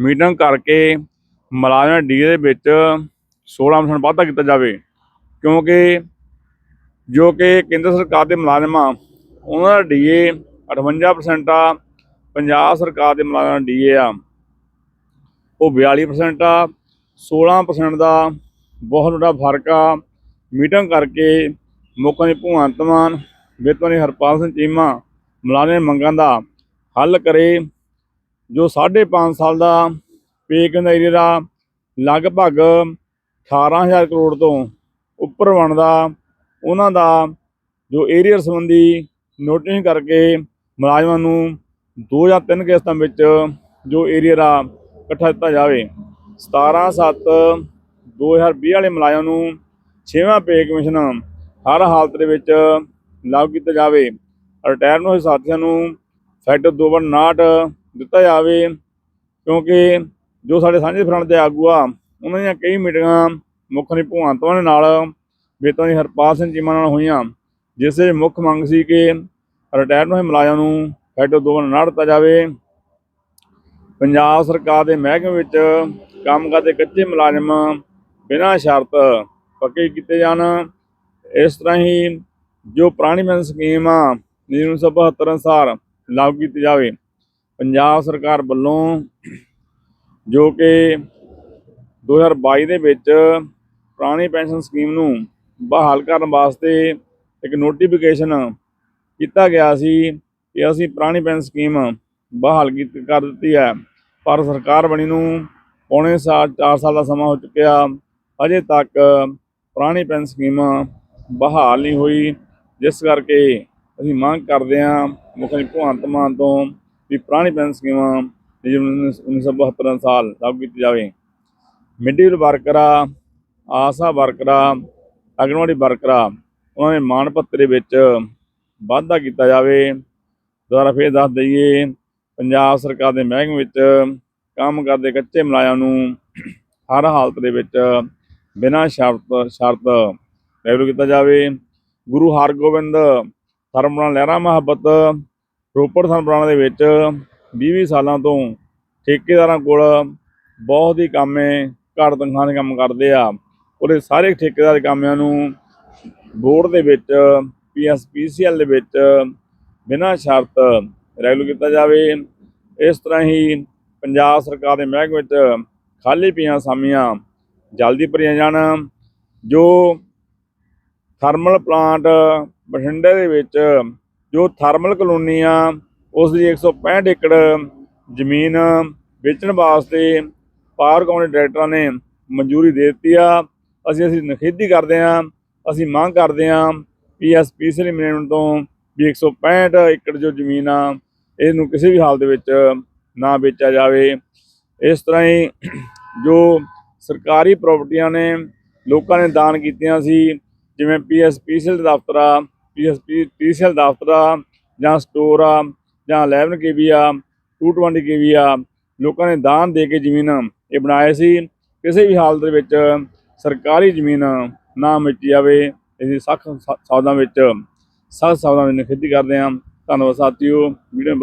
Meeting ਕਰਕੇ ਮੁਲਾਜ਼ਮਾਂ D ਦੇ ਵਿੱਚ 16% ਵਾਧਾ ਕੀਤਾ ਜਾਵੇ। ਕਿਉਂਕਿ ਜੋ ਕਿ ਕੇਂਦਰ ਸਰਕਾਰ ਦੇ ਮੁਲਾਜ਼ਮ ਆ, ਉਹਨਾਂ ਦਾ ਡੀਏ 58% ਆ, ਪੰਜਾਬ ਸਰਕਾਰ ਦੇ ਮੁਲਾਜ਼ਮਾਂ ਦਾ ਡੀਏ ਆ। ਉਹ 42% ਆ 16% ਦਾ ਬਹੁਤ ਵੱਡਾ ਫ਼ਰਕ ਆ। ਮੀਟਿੰਗ ਕਰਕੇ ਮੁੱਖ ਮੰਤਰੀ ਭਗਵੰਤ ਮਾਨ ਵਿੱਤ ਮੰਤਰੀ ਹਰਪਾਲ ਸਿੰਘ ਚੀਮਾ ਮੁਲਾਜ਼ਮ ਮੰਗਾਂ ਦਾ ਹੱਲ ਕਰੇ ਜੋ 5.5 ਸਾਲ ਦਾ ਪੇ ਏਰੀਆ ਦਾ ਲਗਭਗ 18000 ਕਰੋੜ ਤੋਂ ਉੱਪਰ ਬਣਦਾ, ਉਹਨਾਂ ਦਾ ਜੋ ਏਰੀਅਰ ਸੰਬੰਧੀ ਨੋਟਿਸ ਕਰਕੇ ਮੁਲਾਜ਼ਮਾਂ ਨੂੰ ਦੋ ਜਾਂ ਤਿੰਨ ਕਿਸ਼ਤਾਂ ਵਿੱਚ ਜੋ ਏਰੀਅਰ ਆ ਇਕੱਠਾ ਦਿੱਤਾ ਜਾਵੇ। 17 7 2020 ਵਾਲੇ ਮੁਲਾਜ਼ਮਾਂ ਨੂੰ 6ਵਾਂ ਪੇ ਕਮਿਸ਼ਨ ਹਰ ਹਾਲਤ ਦੇ ਵਿੱਚ ਲਾਗੂ ਕੀਤਾ ਜਾਵੇ। ਰਿਟਾਇਰ ਹੋਏ ਸਾਥੀਆਂ ਨੂੰ ਫੈਕਟਰ 259 ਦਿੱਤਾ ਜਾਵੇ, ਕਿਉਂਕਿ ਜੋ ਸਾਡੇ ਸਾਂਝੇ ਫਰੰਟ ਦੇ ਆਗੂ ਆ, ਉਹਨਾਂ ਦੀਆਂ ਕਈ ਮੀਟਿੰਗਾਂ ਮੁੱਖ ਮੰਤਰੀ ਭਗਵੰਤ ਮਾਨ ਨਾਲ ਬੇਤਾਂ ਦੀ ਹਰਪਾਲ ਸਿੰਘ ਚੀਮਾ ਨਾਲ ਹੋਈਆਂ, ਜਿਸ ਵਿੱਚ ਮੁੱਖ ਮੰਗ ਸੀ ਕਿ ਰਿਟਾਇਰ ਹੋਏ ਮੁਲਾਜ਼ਮਾਂ ਨੂੰ ਫੈਕਟਰ 259 ਦਿੱਤਾ ਜਾਵੇ। ਪੰਜਾਬ ਸਰਕਾਰ ਦੇ ਮਹਿਕਮੇ ਵਿੱਚ ਕੰਮ ਕਰਦੇ ਕੱਚੇ ਮੁਲਾਜ਼ਮ ਬਿਨਾਂ ਸ਼ਰਤ ਪੱਕੇ ਕੀਤੇ ਜਾਣ। ਇਸ ਤਰ੍ਹਾਂ ਹੀ ਜੋ ਪੁਰਾਣੀ ਪੈਨਸ਼ਨ ਸਕੀਮ ਆ 1972 ਅਨੁਸਾਰ ਲਾਗੂ ਕੀਤੀ ਜਾਵੇ ਪੰਜਾਬ ਸਰਕਾਰ ਵੱਲੋਂ ਜੋ ਕਿ 2022 ਦੇ ਵਿੱਚ ਪੁਰਾਣੀ ਪੈਨਸ਼ਨ ਸਕੀਮ ਨੂੰ ਬਹਾਲ ਕਰਨ ਵਾਸਤੇ ਇੱਕ ਨੋਟੀਫਿਕੇਸ਼ਨ ਕੀਤਾ ਗਿਆ ਸੀ ਕਿ ਅਸੀਂ ਪੁਰਾਣੀ ਪੈਨਸ਼ਨ ਸਕੀਮ ਬਹਾਲ ਕੀਤੀ ਕਰ ਦਿੱਤੀ ਹੈ। ਪਰ ਸਰਕਾਰ ਬਣੀ ਨੂੰ ਪੌਣੇ ਸਾਲ 4 ਸਾਲ ਦਾ ਸਮਾਂ ਹੋ ਚੁੱਕਿਆ। ਅਜੇ ਤੱਕ ਪੁਰਾਣੀ ਪੈਨਸ਼ਨ ਸਕੀਮ ਬਹਾਲ ਨਹੀਂ ਹੋਈ। ਜਿਸ ਕਰਕੇ ਅਸੀਂ ਮੰਗ ਕਰਦੇ ਹਾਂ ਮੁੱਖ ਭਗਵੰਤ ਮਾਨ ਤੋਂ ਵੀ ਪੁਰਾਣੀ ਪੈਨਸ਼ਨ ਸਕੀਮ ਜਿਹੜੀ 1972 ਸਾਲ ਲਾਗੂ ਕੀਤੀ ਜਾਵੇ। ਮਿਡਲ ਵਰਕਰਾਂ, ਆਸਾ ਵਰਕਰਾਂ ਅਗਨਵਾੜੀ ਵਰਕਰਾਂ, ਉਹਨਾਂ ਦੇ ਮਾਣ ਭੱਤੇ ਵਿੱਚ ਵਾਧਾ ਕੀਤਾ ਜਾਵੇ। ਦੁਬਾਰਾ ਫੇਰ ਦੱਸ ਦਈਏ, ਪੰਜਾਬ ਸਰਕਾਰ ਦੇ ਮਹਿਕਮੇ ਵਿੱਚ ਕੰਮ ਕਰਦੇ ਕੱਚੇ ਮੁਲਾਜ਼ਮਾਂ ਨੂੰ ਹਰ ਹਾਲਤ ਦੇ ਵਿੱਚ ਬਿਨਾਂ ਸ਼ਰਤ ਸ਼ਰਤ ਰੈਗੂਲਰ ਕੀਤਾ ਜਾਵੇ। ਗੁਰੂ ਹਰਗੋਬਿੰਦ, ਧਰਮ ਨਾਲ ਲਹਿਰਾ ਮੁਹੱਬਤ ਰੋਪੜ ਥਰਮਲਾਂ ਦੇ ਵਿੱਚ 20 ਸਾਲਾਂ ਤੋਂ ਠੇਕੇਦਾਰਾਂ ਕੋਲ ਬਹੁਤ ਹੀ ਕੰਮੇ ਘੱਟ ਤਨਖਾਹ ਦੇ ਕੰਮ ਕਰਦੇ ਆ। ਉਹਦੇ ਸਾਰੇ ਠੇਕੇਦਾਰ ਕਾਮਿਆਂ ਨੂੰ ਬੋਰਡ ਦੇ ਵਿੱਚ, ਪੀਐਸਪੀਸੀਐਲ ਦੇ ਵਿੱਚ ਬਿਨਾਂ ਸ਼ਰਤ ਰੈਗੂਲਰ ਕੀਤਾ ਜਾਵੇ। ਇਸ ਤਰ੍ਹਾਂ ਹੀ ਪੰਜਾਬ ਸਰਕਾਰ ਦੇ ਮਹਿਕਮੇ ਵਿੱਚ ਖਾਲੀ ਪਈਆਂ ਅਸਾਮੀਆਂ ਜਲਦੀ ਭਰੀਆਂ ਜਾਣ, ਜੋ ਥਰਮਲ ਪਲਾਂਟ ਬਠਿੰਡੇ ਦੇ ਵਿੱਚ ਜੋ ਥਰਮਲ ਕਲੋਨੀ ਆ, ਉਸ ਦੀ 165 ਏਕੜ ਜ਼ਮੀਨ ਵੇਚਣ ਵਾਸਤੇ ਪਾਵਰ ਕਾਉਂਟੀ ਡਾਇਰੈਕਟਰਾਂ ਨੇ ਮਨਜ਼ੂਰੀ ਦੇ ਦਿੱਤੀ ਆ। ਅਸੀਂ ਅਸੀਂ ਨਖੇਦੀ ਕਰਦੇ ਆ, ਅਸੀਂ ਮੰਗ ਕਰਦੇ ਆ ਪੀਐਸਪੀਸੀ ਮੈਨੇਜਮੈਂਟ ਤੋਂ ਵੀ 165 ਏਕੜ ਜੋ ਜ਼ਮੀਨ ਆ ਇਸ ਨੂੰ ਕਿਸੇ ਵੀ ਹਾਲ ਦੇ ਵਿੱਚ ਨਾ ਵੇਚਿਆ ਜਾਵੇ। ਇਸ ਤਰ੍ਹਾਂ ਹੀ ਜੋ ਸਰਕਾਰੀ ਪ੍ਰਾਪਰਟੀਆਂ ਨੇ, ਲੋਕਾਂ ਨੇ ਦਾਨ ਕੀਤੀਆਂ ਸੀ, ਜਿਵੇਂ ਪੀਐਸਪੀਸੀਐਲ ਦਫ਼ਤਰ ਆ ਪੀਐਸਪੀਸੀਐਲ ਦਫ਼ਤਰ ਆ, ਜਾਂ ਸਟੋਰ ਆ, ਜਾਂ 11 ਕੇਵੀ ਆ 220 ਕੇਵੀ ਆ, ਲੋਕਾਂ ਨੇ ਦਾਨ ਦੇ ਕੇ ਜ਼ਮੀਨ ਇਹ ਬਣਾਏ ਸੀ। ਕਿਸੇ ਵੀ ਹਾਲਤ ਦੇ ਵਿੱਚ ਸਰਕਾਰੀ ਜ਼ਮੀਨ ਨਾ ਮਿੱਟੀ ਜਾਵੇ ਇਹਦੀ ਸਖਤ ਸ਼ਬਦਾਂ ਵਿੱਚ ਸਖਤ ਸ਼ਬਦਾਂ ਵਿੱਚ ਨਿਖੇਧੀ ਕਰਦੇ ਹਾਂ। ਧੰਨਵਾਦ ਸਾਥੀਓ ਵੀਡੀਓ